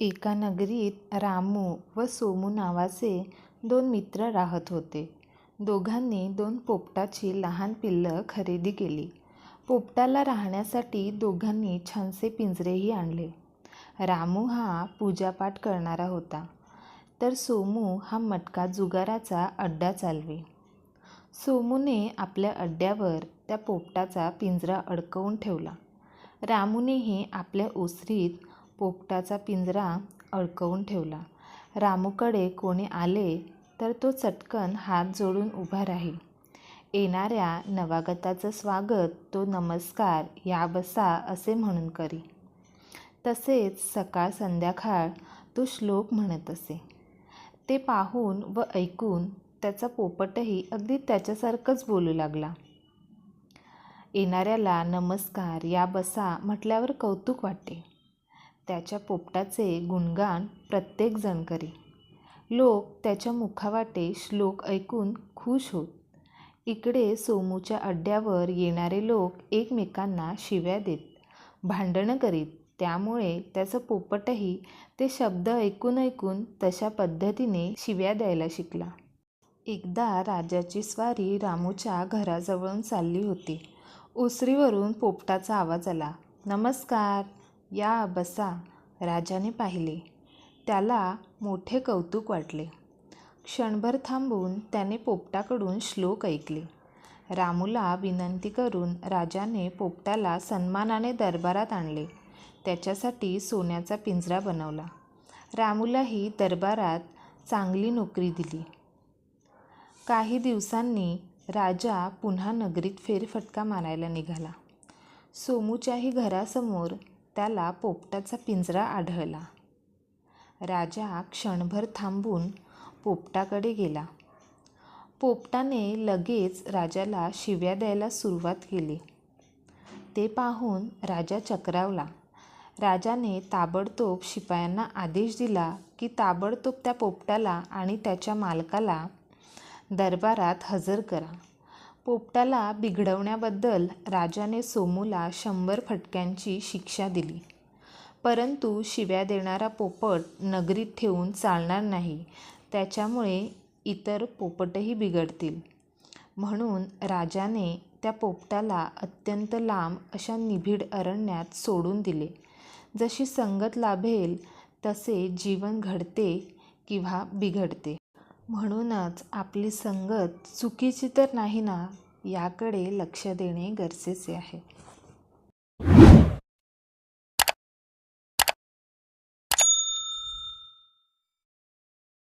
एका नगरीत रामू व सोमू नावाचे दोन मित्र राहत होते. दोघांनी दोन पोपटाची लहान पिल्लं खरेदी केली. पोपटाला राहण्यासाठी दोघांनी छानसे पिंजरेही आणले. रामू हा पूजापाठ करणारा होता, तर सोमू हा मटका जुगाराचा अड्डा चालवे. सोमूने आपल्या अड्ड्यावर त्या पोपटाचा पिंजरा अडकवून ठेवला. रामूनेही आपल्या ओसरीत पोपटाचा पिंजरा अडकवून ठेवला. रामूकडे कोणी आले तर तो चटकन हात जोडून उभा राही. येणाऱ्या नवागताचं स्वागत तो नमस्कार या बसा असे म्हणून करी. तसेच सकाळ संध्याकाळ तो श्लोक म्हणत असे. ते पाहून व ऐकून त्याचा पोपटही अगदी त्याच्यासारखंच बोलू लागला. येणाऱ्याला नमस्कार या बसा म्हटल्यावर कौतुक वाटे. त्याच्या पोपटाचे गुणगान प्रत्येकजण करी. लोक त्याच्या मुखावाटे श्लोक ऐकून खुश होत. इकडे सोमूच्या अड्ड्यावर येणारे लोक एकमेकांना शिव्या देत, भांडणं करीत. त्यामुळे त्याचं पोपटही ते शब्द ऐकून ऐकून तशा पद्धतीने शिव्या द्यायला शिकला. एकदा राजाची स्वारी रामूच्या घराजवळून चालली होती. ओसरीवरून पोपटाचा आवाज आला. नमस्कार, या बसा. राजाने पाहिले. त्याला मोठे कौतुक वाटले. क्षणभर थांबून त्याने पोपटाकडून श्लोक ऐकले. रामूला विनंती करून राजाने पोपटाला सन्मानाने दरबारात आणले. त्याच्यासाठी सोन्याचा पिंजरा बनवला. रामूलाही दरबारात चांगली नोकरी दिली. काही दिवसांनी राजा पुन्हा नगरीत फेरफटका मारायला निघाला. सोमूच्याही घरासमोर त्याला पोपटाचा पिंजरा आढळला. राजा क्षणभर थांबून पोपटाकडे गेला. पोपटाने लगेच राजाला शिव्या द्यायला सुरुवात केली. ते पाहून राजा चक्रावला. राजाने ताबडतोब शिपायांना आदेश दिला की ताबडतोब त्या पोपटाला आणि त्याच्या मालकाला दरबारात हजर करा. पोपटाला बिघडवण्याबद्दल राजाने सोमूला शंभर फटक्यांची शिक्षा दिली. परंतु शिव्या देणारा पोपट नगरीत ठेवून चालणार नाही. त्याच्यामुळे इतर पोपटही बिघडतील. म्हणून राजाने त्या पोपटाला अत्यंत लांब अशा निभीड अरण्यात सोडून दिले. जशी संगत लाभेल तसे जीवन घडते किंवा बिघडते. म्हणूनच आपली संगत चुकीची तर नाही ना याकडे लक्ष देणे गरजेचे आहे.